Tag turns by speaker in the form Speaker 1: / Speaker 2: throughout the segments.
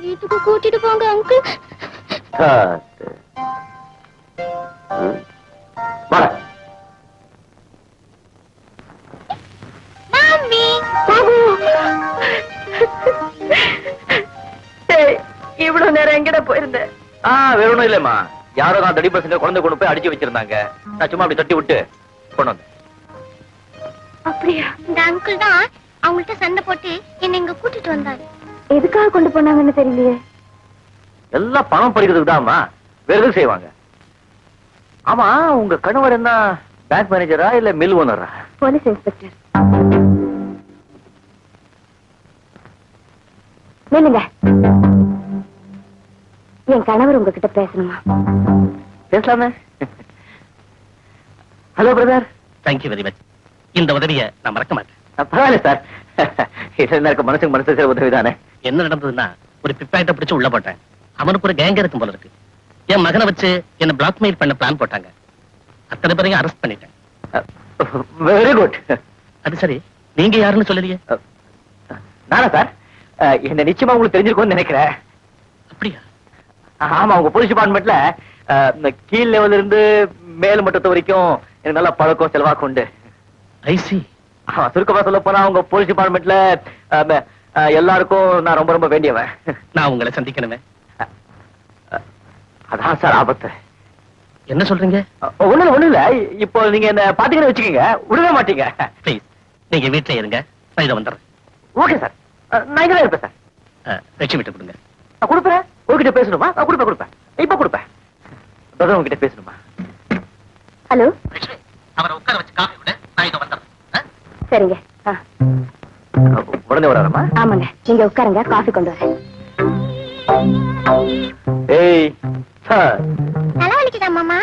Speaker 1: வீட்டுக்கு கூட்டிட்டு போங்க அங்கிள்.
Speaker 2: காத்து.
Speaker 3: இவ்வளவு நேரம் எங்கட போயிருந்த?
Speaker 2: ஆ வேற ஒண்ணும் இல்லம்மா. யாரோ நான் தடி பசங்க குழந்தை கொண்டு போய் அடிச்சு வச்சிருந்தாங்க. நான் சும்மா அப்படி தட்டி விட்டு கொண்டு வந்தேன்.
Speaker 1: அப்படியா? இந்த அங்கிள் தான் அவங்கள்ட்ட சண்டை போட்டு என்னை இங்க கூட்டிட்டு வந்தாரு.
Speaker 3: எதுக்காக கொண்டு போனாங்கன்னு தெரியலையே.
Speaker 2: எல்லாம் பணம் பறிக்கிறதுக்கு தான்மா. வேற எதுவும் செய்வாங்க? ஆமா உங்க கணவர் என்ன பேங்க் மேனேஜரா இல்ல மில் ஓனரா
Speaker 3: போலீஸ் இன்ஸ்பெக்டர் நில்லுங்க. என் கணவர் உங்ககிட்ட பேசணுமா?
Speaker 2: பேசலாமே. Hello brother
Speaker 4: thank you very much இந்த உதவியை நான் மறக்க மாட்டேன்.
Speaker 2: பரவாயில்ல சார் இது என்ன இருக்க மனசுக்கு மனசு செய்ற உதவி தானே
Speaker 4: என்ன நடந்ததுன்னா ஒரு பிப்பாயிட்ட பிடிச்சு உள்ள போட்டேன். அவனுக்கு ஒரு கேங்க இருக்கும் போல இருக்கு. என் மகனை வச்சு என்ன பிளாக்மெயில் பண்ண பிளான் போட்டாங்க. அத்தனை பேரையும் அரெஸ்ட் பண்ணிட்டேன்.
Speaker 2: வெரி குட்
Speaker 4: அது சரி. நீங்க யாருன்னு சொல்லலையே
Speaker 2: நானா சார் என்ன நிச்சயமா உங்களுக்கு தெரிஞ்சிருக்கும்னு நினைக்கிறேன்.
Speaker 4: அப்படியா?
Speaker 2: ஆமா உங்க போலீஸ் டிபார்ட்மெண்ட்ல கீழ் லெவல்ல இருந்து மேல் மட்டத்து வரைக்கும் எனக்கு நல்ல பழக்கம் செலவாக்கு உண்டு
Speaker 4: ஐசி
Speaker 2: சுருக்கமா சொல்ல போனா உங்க போலீஸ் டிபார்ட்மெண்ட்ல எல்லாருக்கும் நான் ரொம்ப ரொம்ப வேண்டியவன்.
Speaker 4: நான் உங்களை சந்திக்கணுமே.
Speaker 2: அதான் சார் ஆபத்து.
Speaker 4: என்ன சொல்றீங்க?
Speaker 2: அஹ், ஒண்ணும் இல்ல இப்போ நீங்க என்ன பாத்தீங்கன்னு வச்சுக்கோங்க விடவே மாட்டீங்க.
Speaker 4: ப்ளீஸ் நீங்க வீட்டுல இருங்க. நான் இதை வந்துடுறேன்.
Speaker 2: Okay sir. நான் இங்கே இருப்பேன் சார்.
Speaker 4: விட்டு கொடுங்க.
Speaker 2: நான் கொடுப்பேன். உங்ககிட்ட பேசணுமா? கொடுப்பேன் கொடுப்பேன். இப்ப கொடுப்பேன். உங்ககிட்ட பேசணுமா?
Speaker 3: ஹலோ?
Speaker 4: அவரை உட்கார வச்சு காஃபி விட நான் இதை வந்துடுறேன்?
Speaker 3: சரிங்க.
Speaker 2: உடனே வராரமா
Speaker 3: ஆமாங்க. நீங்க உட்காருங்க காஃபி கொண்டு வரேன்.
Speaker 2: ஏய் சார்.
Speaker 1: தலைவலிக்குதா மாமா?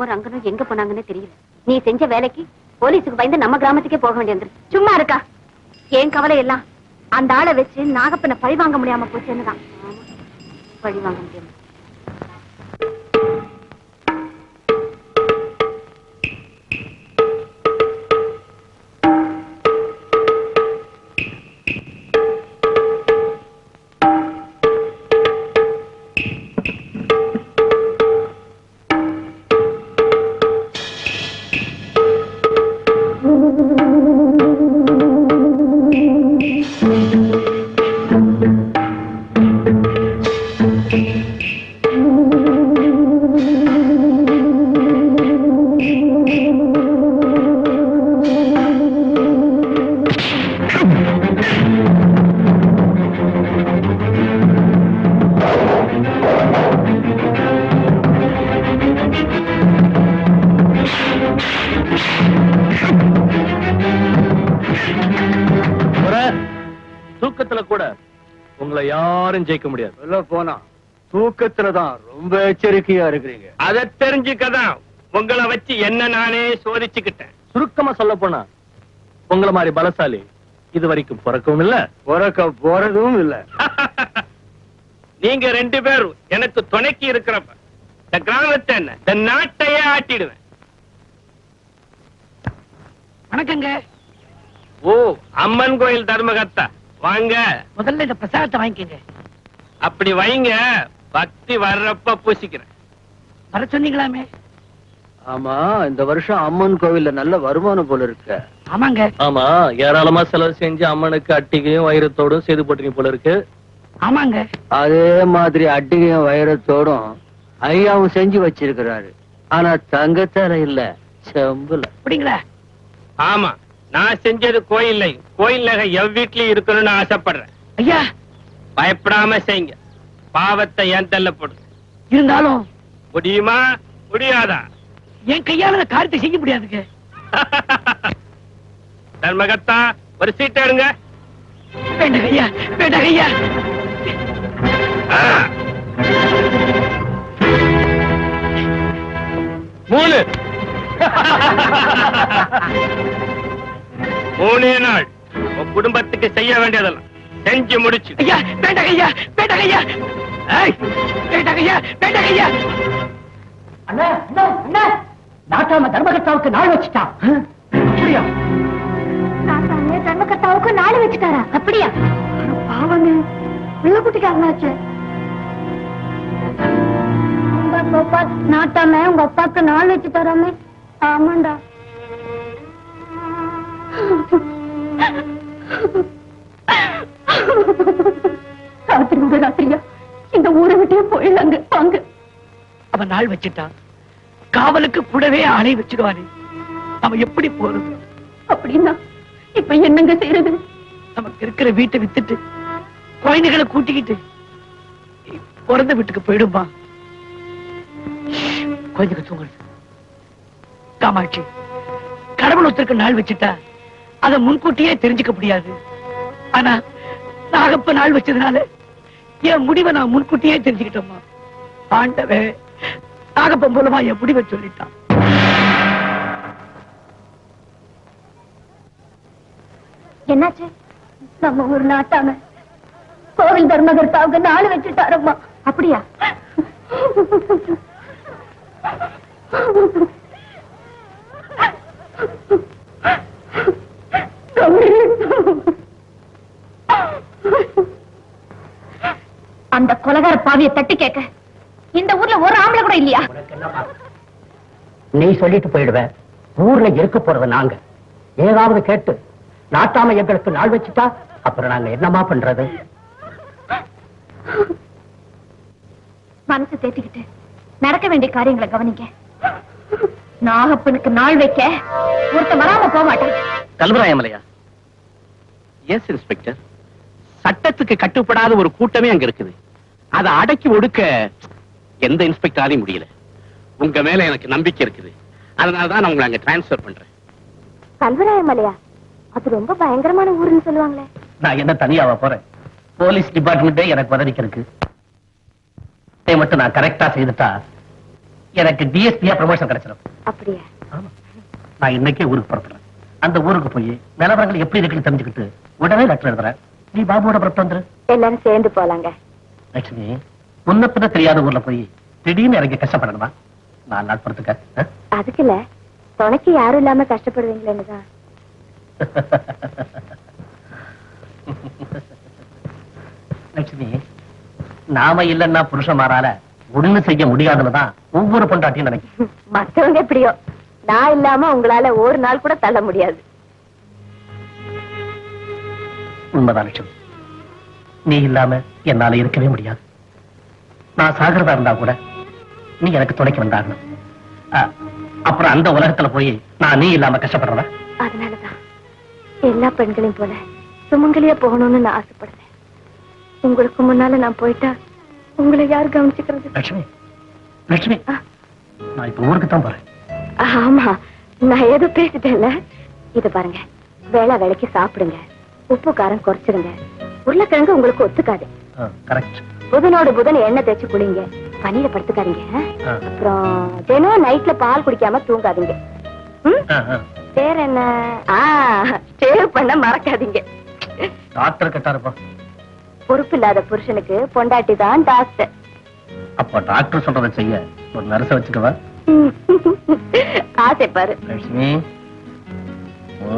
Speaker 3: ஒரு அங்கனும் எங்க போனாங்கன்னு தெரியல. நீ செஞ்ச வேலைக்கு போலீஸுக்கு பயந்து நம்ம கிராமத்துக்கே போக வேண்டியது சும்மா இருக்கா? ஏன் கவலை எல்லாம்? அந்த ஆளை வச்சு நாகப்பனை பழி வாங்க முடியாம போச்சுன்னு தான். பழி வாங்க முடியாம.
Speaker 5: யாரும் ஜெயிக்க முடியாது.
Speaker 6: சொல்ல போனா தூக்கத்துல தான் ரொம்ப எச்சரிக்கையா இருக்கிறீங்க.
Speaker 5: அதை தெரிஞ்சுக்கதான் உங்களை வச்சு என்ன நானே சோதிச்சுக்கிட்டேன். சுருக்கமா சொல்ல போனா உங்களை மாதிரி பலசாலி இது வரைக்கும் பிறக்கவும் இல்ல.
Speaker 6: பிறக்க போறதும் இல்ல.
Speaker 5: நீங்க ரெண்டு பேரும் எனக்கு துணைக்கு இருக்கிறப்ப இந்த கிராமத்தை என்ன இந்த நாட்டையே ஆட்டிடுவேன்.
Speaker 7: வணக்கங்க.
Speaker 5: ஓ அம்மன் கோயில் தர்மகர்த்தா. வாங்க.
Speaker 7: முதல்ல இந்த பிரசாதத்தை வாங்கிக்கங்க.
Speaker 5: அப்படி வைங்க. பக்தி வர்றப்ப பூசிக்கிறேன்.
Speaker 7: வர சொன்னீங்களாமே?
Speaker 6: ஆமா இந்த வருஷம் அம்மன் கோவில்ல நல்ல வருமானம் போல இருக்க.
Speaker 7: ஆமாங்க.
Speaker 5: ஆமா ஏராளமா செலவு செஞ்சு அம்மனுக்கு அட்டிகையும் வைரத்தோடும் செய்து போட்டீங்க போல இருக்கு.
Speaker 7: ஆமாங்க.
Speaker 6: அதே மாதிரி அட்டிகையும் வைரத்தோடும் ஐயாவும் செஞ்சு வச்சிருக்கிறாரு. ஆனா தங்கத்தால இல்ல செம்புல.
Speaker 7: அப்படிங்களா?
Speaker 5: ஆமா. நான் செஞ்சது கோயில் கோயில் நகை எவ் வீட்லயும் இருக்கணும்னு ஆசைப்படுறேன்.
Speaker 7: ஐயா!
Speaker 5: பயப்படாம செய்யுங்க. பாவத்தை என் தள்ள போடு
Speaker 7: இருந்தாலும்
Speaker 5: முடியுமா? முடியாதா?
Speaker 7: என் கையால காரியத்தை செய்ய முடியாதுங்க.
Speaker 5: தர்மகத்தா ஒரு சீட் எடுங்க.
Speaker 7: வேண்டாம் ஐயா வேண்டாம் ஐயா.
Speaker 5: மூணு. மூணே நாள். உன் குடும்பத்துக்கு செய்ய வேண்டியதெல்லாம் செஞ்சு முடிச்சு.
Speaker 7: ஐயா வேண்டாம் ஐயா வேண்டாம் ஐயா. ஏய், வேண்டாம் ஐயா வேண்டாம் ஐயா. அண்ணா அண்ணா அண்ணா. நாட்டாம தர்மகர்த்தாவுக்கு நாள் வச்சுட்டான் அப்படியா?
Speaker 1: நாட்டாமே தர்மகர்த்தாவுக்கு நாடு வச்சுட்டாரா? அப்படியா? பாவங்க பிள்ளை குட்டிக்காரனாச்சு நாட்டாம உங்க அப்பாக்கு நாள் வச்சு தராமே ஆமாண்டா. ராத்திரி உங்க ராத்திரியா? இந்த ஊரை விட்டே போயிடலாங்க. வாங்க.
Speaker 7: அவன் நாள் வச்சுட்டான். காவலுக்கு கூடவே ஆளை வச்சிடுவானே அவன் எப்படி போறது?
Speaker 1: அப்படின்னா இப்ப என்னங்க செய்யறது?
Speaker 7: நமக்கு இருக்கிற வீட்டை வித்துட்டு குழந்தைகளை கூட்டிக்கிட்டு பிறந்த வீட்டுக்கு போயிடுமா குழந்தைகள் தூங்குறது. காமாட்சி கடவுள் ஒருத்தருக்கு நாள் வச்சுட்டா அதை முன்கூட்டியே தெரிஞ்சுக்க முடியாது. ஆனா நாகப்ப நாள் வச்சதுனால என் முடிவை நான் முன்கூட்டியே தெரிஞ்சுக்கிட்டோமா ஆண்டவே நாகப்பன் மூலமா என் முடிவை சொல்லிட்டான்.
Speaker 1: என்னாச்சு? நம்ம ஒரு நாட்டாம. கோவில் தர்மகர்த்தாவுக்கு நாள் வச்சுட்டாரம்மா அப்படியா? கொலகார பாவியை தட்டி கேட்க. இந்த ஊர்ல ஒரு ஆம்பளை கூட இல்லையா?
Speaker 8: நீ சொல்லிட்டு போயிடுவ. ஊர்ல இருக்க போறது நாங்க. ஏதாவது கேட்டு நாட்டாம எங்களுக்கு நாள் வச்சுட்டா அப்புறம் நாங்க என்னமா பண்றது?
Speaker 1: மனசு தேத்திக்கிட்டு நடக்க வேண்டிய காரியங்களை கவனிங்க. நாகப்பனுக்கு நாள் வைக்க ஒருத்த வராம போக மாட்டான்.
Speaker 4: கல்வராயமலையா?
Speaker 5: எஸ் இன்ஸ்பெக்டர் சட்டத்துக்கு கட்டுப்படாத ஒரு கூட்டமே அங்க இருக்குது. அதை அடக்கி ஒடுக்க எந்த இன்ஸ்பெக்டராலையும் முடியல. உங்க மேல எனக்கு நம்பிக்கை இருக்குது. அதனாலதான் நான் உங்களை அங்க டிரான்ஸ்பர் பண்றேன்.
Speaker 1: கல்வராயமலையா அது ரொம்ப பயங்கரமான ஊருன்னு சொல்லுவாங்களே.
Speaker 8: நான் என்ன தனியாவா போறேன்? போலீஸ் டிபார்ட்மெண்டே எனக்கு உதவிக்கு இருக்கு இதை மட்டும் நான் கரெக்டா செய்துட்டா எனக்கு டிஎஸ்பியா ப்ரமோஷன் கிடைச்சிடும்
Speaker 1: அப்படியா?
Speaker 8: ஆமா. நான் இன்னைக்கே ஊருக்கு புறப்படுறேன். அந்த ஊருக்கு போய் நிலவரங்கள் எப்படி இருக்குன்னு தெரிஞ்சுக்கிட்டு உடனே லெட்டர் எழுதுறேன். நீ பாபுவோட புறப்பட்டு வந்துரு.
Speaker 1: எல்லாரும் சேர்ந்து போலாங்க.
Speaker 8: லட்சுமி முன்ன பின்ன தெரியாத ஊர்ல போய் திடீர்னு இறங்கி கஷ்டப்படணுமா? நாலு நாள் பொறுத்துக்க?
Speaker 1: அதுக்கு இல்ல துணைக்கு யாரும் இல்லாம கஷ்டப்படுவீங்களேன்னு தான்
Speaker 8: லட்சுமி நாம இல்லன்னா புருஷமாரால ஒண்ணு செய்ய முடியாதுன்னுதான் ஒவ்வொரு பொண்டாட்டியும் நினைக்கும்.
Speaker 1: மத்தவங்க எப்படியோ நான் இல்லாம உங்களால ஒரு நாள் கூட தள்ள முடியாது.
Speaker 8: உண்மைதான் லட்சுமி. நீ இல்லாம என்னால இருக்கவே முடியாது. நான் சாகிறதா இருந்தா கூட நீ எனக்கு துணைக்கு வந்தாகணும். அப்புறம் அந்த உலகத்துல போய் நான் நீ இல்லாம கஷ்டப்படுறேன்
Speaker 1: அதனாலதான் எல்லா பெண்களையும் போல சுமங்கலியா போகணும்னு நான் ஆசைப்படுறேன். உங்களுக்கு முன்னால நான் போயிட்டா உங்களை யார் கவனிச்சுக்கிறது?
Speaker 8: லட்சுமி லட்சுமி. நான் இப்ப ஊருக்கு தான் போறேன்.
Speaker 1: ஆமா நான் ஏதோ பேசிட்டேன்ல. இது பாருங்க வேளா வேலைக்கு சாப்பிடுங்க. உப்பு காரம் குறைச்சிடுங்க உருளைக்கிழங்கு உங்களுக்கு ஒத்துக்காது. புதனோட புதன் எண்ணெய் தேய்ச்சி குளிங்க. பனியில படுத்துக்காதீங்க? அப்புறம் தினம் நைட்ல பால் குடிக்காம தூங்காதீங்க? வேற என்ன? ஆ சேவ் பண்ண மறக்காதீங்க.
Speaker 8: டாக்டர்
Speaker 1: பொறுப்பு இல்லாத புருஷனுக்கு பொண்டாட்டி தான் டாக்டர்
Speaker 8: அப்போ டாக்டர் சொல்றதை செய்ய ஒரு நர்ஸை வச்சுக்கவா.
Speaker 1: ஆசை பாரு.
Speaker 8: லட்சுமி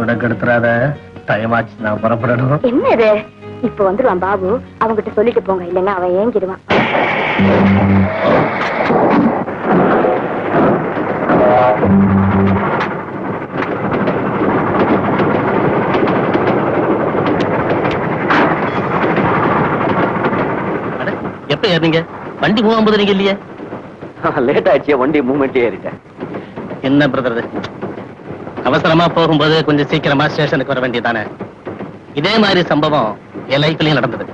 Speaker 8: ஊட கெடுத்துறாத டைம் ஆச்சு நான் புறப்படணும்.
Speaker 1: என்ன இது இப்ப வந்துருவான் பாபு. அவங்கிட்ட சொல்லிட்டு போங்க. இல்லைன்னா அவன் ஏங்கிடுவான்.
Speaker 4: அட, எப்ப ஏறினீங்க? வண்டி மூவ் ஆகும்போது நீங்க இல்லையே?
Speaker 2: லேட் ஆயிடுச்சு. வண்டி மூவ்மெண்ட் ஏறிட்டேன்.
Speaker 4: என்ன பிரதர் அவசரமா போகும்போது கொஞ்சம் சீக்கிரமா ஸ்டேஷனுக்கு வர வேண்டியதானே இதே மாதிரி சம்பவம் என் லைஃப்லயும் நடந்தது.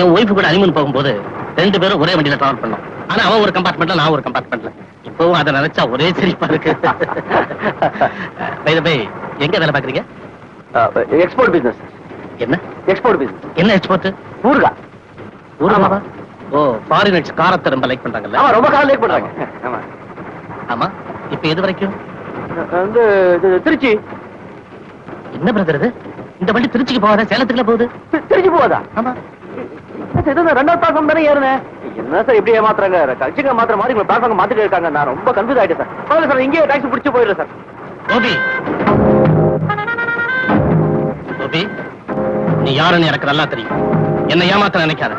Speaker 4: என் ஒய்ஃப் கூட அனிமன் போகும்போது ரெண்டு பேரும் ஒரே வண்டியில டிராவல் பண்ணோம். ஆனா அவன் ஒரு கம்பார்ட்மெண்ட்ல நான் ஒரு கம்பார்ட்மெண்ட்ல இப்பவும் அதை நினைச்சா ஒரே சிரிப்பா இருக்கு. பை எங்க வேலை பாக்குறீங்க
Speaker 2: எக்ஸ்போர்ட் பிசினஸ்
Speaker 4: என்ன?
Speaker 2: எக்ஸ்போர்ட் பிசினஸ்
Speaker 4: என்ன எக்ஸ்போர்ட்
Speaker 2: ஊருகா.
Speaker 4: ஊருமாவா ஓ ஃபாரினர்ஸ் காரத்தை ரொம்ப லைக் பண்றாங்கல்ல?
Speaker 2: ஆமா ரொம்ப காலம் லேட் பண்றாங்க. ஆமா.
Speaker 4: ஆமா. இப்ப எது வரைக்கும்?
Speaker 2: வந்து திருச்சி.
Speaker 4: என்ன பிரதர் இது? இந்த வண்டி திருச்சிக்கு போகாத? சேலத்துக்குள்ள போகுது.
Speaker 2: திருச்சி போதா
Speaker 4: ஆமா.
Speaker 2: ரெண்டாவது பிளாட்ஃபார்ம் தானே ஏறுனேன். என்ன சார் இப்படி ஏமாத்துறாங்க? கட்சிங்க மாத்திர மாதிரி உங்க பிளாட்ஃபார்ம் மாத்திட்டு இருக்காங்க. நான் ரொம்ப கன்ஃபியூஸ் ஆயிட்டேன் சார். பரவாயில்ல சார் இங்கேயே டாக்ஸி பிடிச்சி போயிடுறேன் சார்.
Speaker 4: கோபி. கோபி நீ யாருன்னு எனக்கு நல்லா தெரியும். என்ன ஏமாத்த நினைக்காத.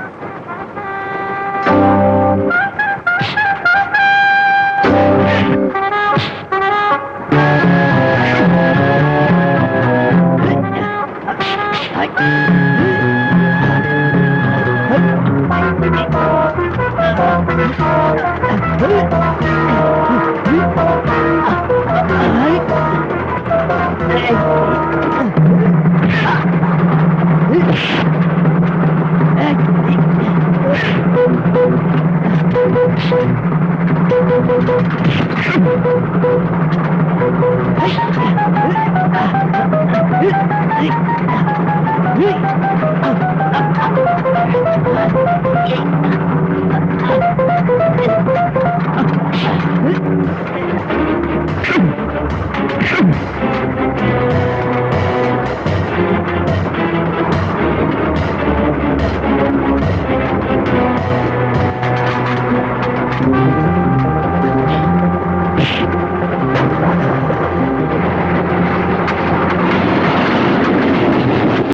Speaker 8: Hey!